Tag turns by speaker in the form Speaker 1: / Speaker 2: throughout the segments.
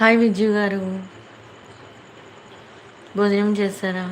Speaker 1: Hi Vijju గారు. భోజనం చేస్తారా?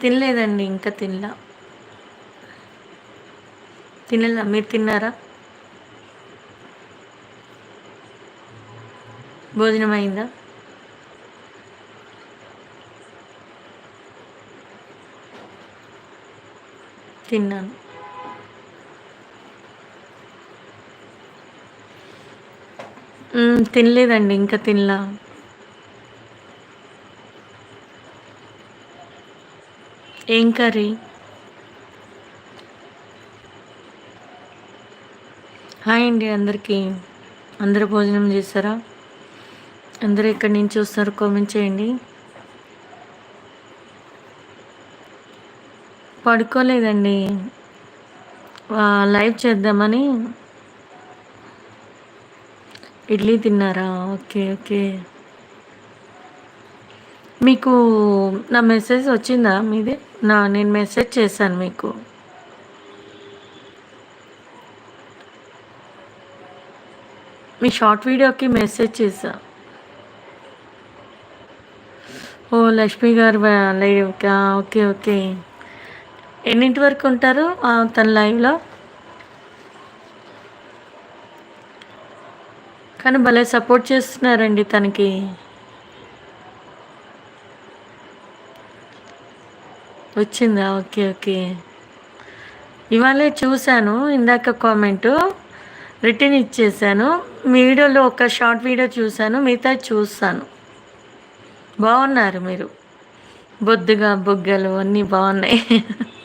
Speaker 1: తినలేదండి ఇంకా తినలా. తినలా మీరు తిన్నారా? భోజనం అయిందా? తిన్నాను. తినలేదండి ఇంకా తినలా. ఏం కర్రీ? హాయ్ అండి అందరికీ. అందరూ భోజనం చేస్తారా అందరూ ఎక్కడి నుంచి వస్తారు కామెంట్ చేయండి. పడుకోలేదండి. లైవ్ చేద్దామని ఇడ్లీ తిన్నారా? Okay okay. మీకు నా మెసేజ్ వచ్చిందా మీది? నా నేను మెసేజ్ చేశాను మీకు. మీ షార్ట్ వీడియోకి మెసేజ్ చేశా. ఓ లక్ష్మి గారు లైవ్ ఓకే ఓకే. ఎన్నింటి వరకు ఉంటారు తన లైవ్లో? కానీ భలే సపోర్ట్ చేస్తున్నారండి తనకి. వచ్చిందా? Okay okay. ఇవాళే చూశాను ఇందాక కామెంటు రిటర్న్ ఇచ్చేసాను మీ వీడియోలో ఒక షార్ట్ వీడియో చూశాను మిగతా చూస్తాను. బాగున్నారు మీరు. బొద్దుగా బొగ్గలు అన్నీ బాగున్నాయి.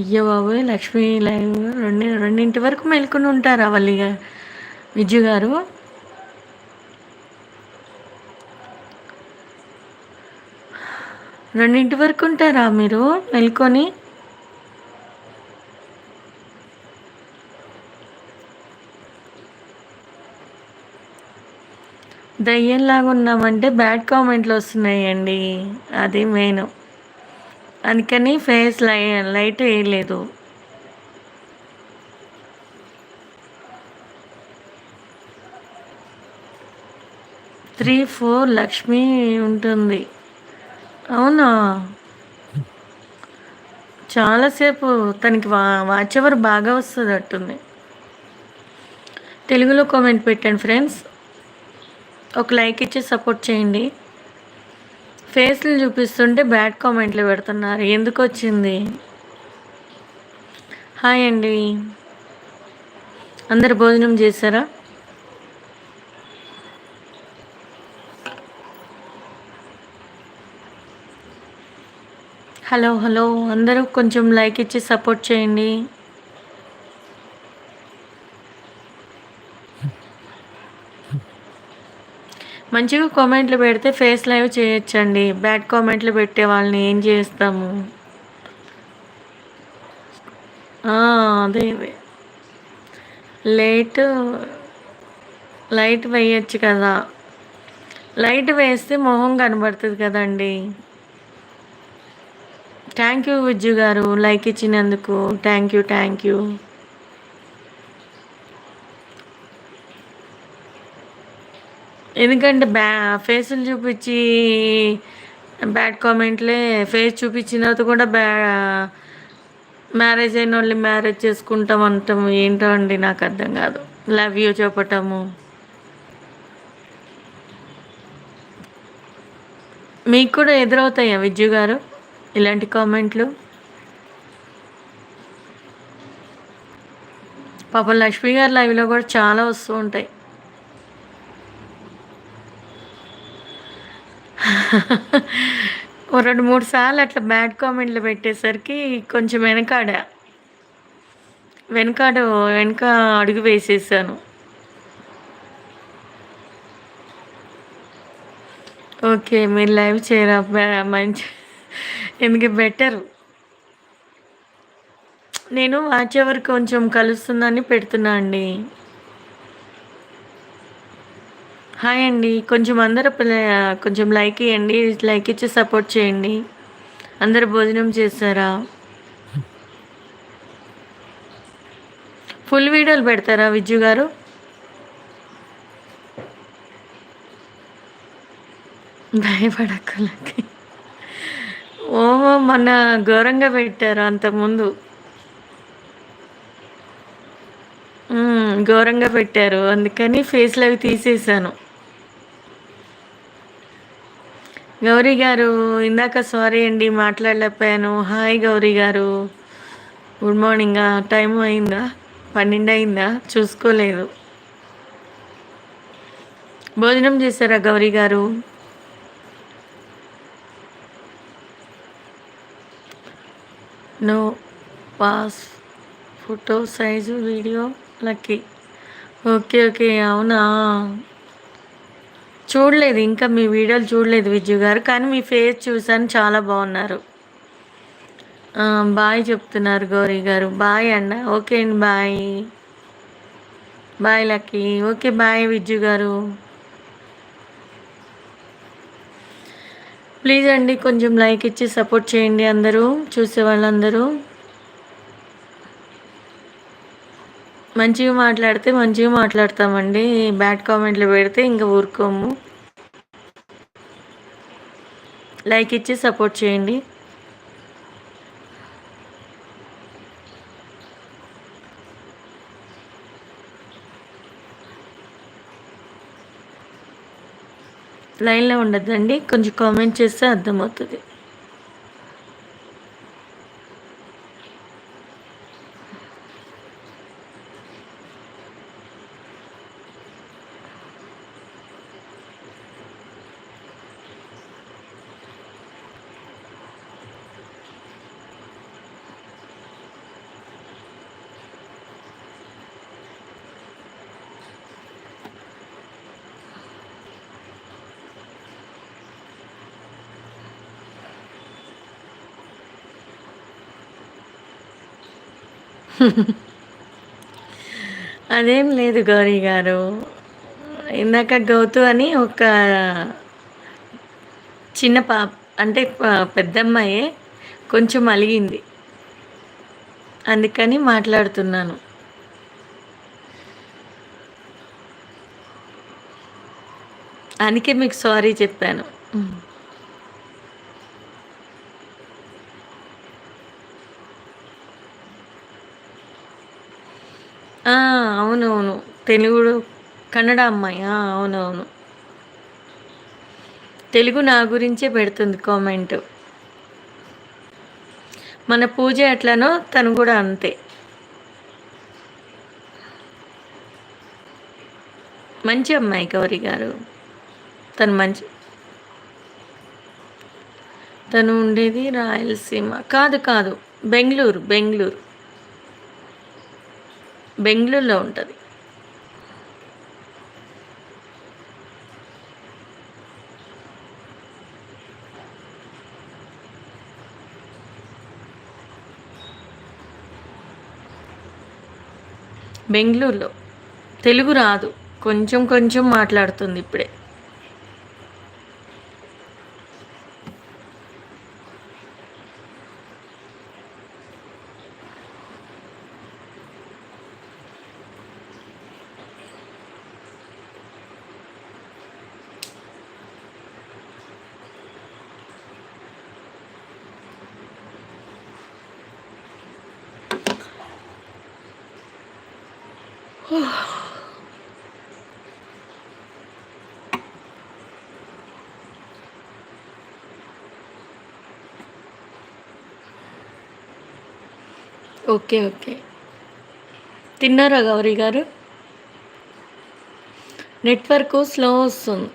Speaker 1: అయ్యో బాబోయ్ లక్ష్మీ లైవ్ రెండు రెండింటి వరకు మెలుకుని ఉంటారా వల్లిగా విజయ్ గారు. రెండింటి వరకు ఉంటారా మీరు మెలుకొని? దయ్యంలాగా ఉన్నామంటే బ్యాడ్ కామెంట్లు వస్తున్నాయండి. అది మెయిన్. అందుకని ఫేస్ లై లైట్ వేయలేదు. త్రీ ఫోర్ లక్ష్మి ఉంటుంది. అవునా? చాలాసేపు తనకి వా వాచ్ ఎవర్ బాగా వస్తుంది అట్టుంది తెలుగులో కామెంట్ పెట్టండి ఫ్రెండ్స్. ఒక లైక్ ఇచ్చి సపోర్ట్ చేయండి. ఫేస్లు చూపిస్తుంటే బ్యాడ్ కామెంట్లు పెడుతున్నారు. ఎందుకు వచ్చింది హాయ్ అండి. అందరు భోజనం చేశారా? Hello hello. అందరూ కొంచెం లైక్ ఇచ్చి సపోర్ట్ చేయండి. మంచిగా కామెంట్లు పెడితే ఫేస్ లైవ్ చేయొచ్చండి. బ్యాడ్ కామెంట్లు పెట్టే వాళ్ళని ఏం చేస్తాము? అదే. లైట్ లైట్ వేయచ్చు కదా. లైట్ వేస్తే మొహం కనబడుతుంది కదండి. థ్యాంక్ యూ విజ్జు గారు లైక్ ఇచ్చినందుకు. Thank you thank you. ఎందుకంటే బ్యా ఫేసులు చూపించి బ్యాడ్ కామెంట్లే ఫేస్ చూపించిన తర్వాత కూడా బ్యా మ్యారేజ్ అయిన వాళ్ళు మ్యారేజ్ చేసుకుంటాం అంటాం ఏంటో అండి నాకు అర్థం కాదు. లవ్ యూ చెప్పటము. మీకు కూడా ఎదురవుతాయా విద్యు గారు ఇలాంటి కామెంట్లు? పాపం లక్ష్మి గారి లైవ్లో కూడా చాలా వస్తూ ఉంటాయి. రెండు మూడు సార్లు అట్లా బ్యాడ్ కామెంట్లు పెట్టేసరికి కొంచెం వెనకాడ వెనకాడ వెనక అడుగు వేసేసాను. ఓకే మీరు లైవ్ చేయరా? మంచి ఎందుకు బెటర్? నేను వాచ్ ఎవరు కొంచెం కలుస్తుందని పెడుతున్నా అండి. హాయ్ అండి కొంచెం అందరూ కొంచెం లైక్ ఇవ్వండి లైక్ ఇచ్చి సపోర్ట్ చేయండి. అందరు భోజనం చేస్తారా? ఫుల్ వీడియోలు పెడతారా విజ్జు గారు? భయపడక్కలకి ఓహో మొన్న ఘోరంగా పెట్టారు అంతకుముందు. ఘోరంగా పెట్టారు. అందుకని ఫేస్లు అవి తీసేసాను. గౌరీ గారు ఇందాక సారీ అండి మాట్లాడలేకపోయాను. హాయ్ గౌరీ గారు. గుడ్ మార్నింగ్ టైం అయిందా? పన్నెండు అయిందా? చూసుకోలేదు. భోజనం చేశారా గౌరీ గారు? No pass photo size video Lucky okay okay అవునా? చూడలేదు ఇంకా మీ వీడియోలు చూడలేదు విజయ్ గారు కానీ మీ ఫేస్ చూసాను చాలా బాగున్నారు. బాయ్ చెప్తున్నారు గౌరీ గారు. బాయ్ అన్న. ఓకే అండి bye. Bye Lucky. Okay bye Vijju గారు. ప్లీజ్ అండి కొంచెం లైక్ ఇచ్చి సపోర్ట్ చేయండి అందరూ చూసే వాళ్ళందరూ మంచిగా మాట్లాడితే మంచిగా మాట్లాడతామండి. బ్యాడ్ కామెంట్లు పెడితే ఇంకా ఊరుకోము. లైక్ ఇచ్చి సపోర్ట్ చేయండి. లైన్లో ఉండద్దండి. కొంచెం కామెంట్ చేస్తే అర్థమవుతుంది. అదేం లేదు గౌరీ గారు. ఇందాక గౌతు అని ఒక చిన్న పాప అంటే పెద్దమ్మాయే కొంచెం అలిగింది. అందుకని మాట్లాడుతున్నాను. అందుకే మీకు సారీ చెప్పాను. అవునవును. తెలుగు కన్నడ అమ్మాయి. అవునవును. తెలుగు నా గురించే పెడుతుంది కామెంట్. మన పూజ ఎట్లనో తను కూడా అంతే. మంచి అమ్మాయి గౌరీ గారు. తను మంచి తను ఉండేది రాయలసీమ. కాదు కాదు. బెంగళూరు బెంగళూరు. బెంగళూరులో ఉంటుంది. బెంగళూరులో. తెలుగు రాదు. కొంచెం కొంచెం మాట్లాడుతుంది ఇప్పుడే. Okay okay. తిన్నారా గౌరీ గారు? నెట్వర్క్ స్లో వస్తుంది.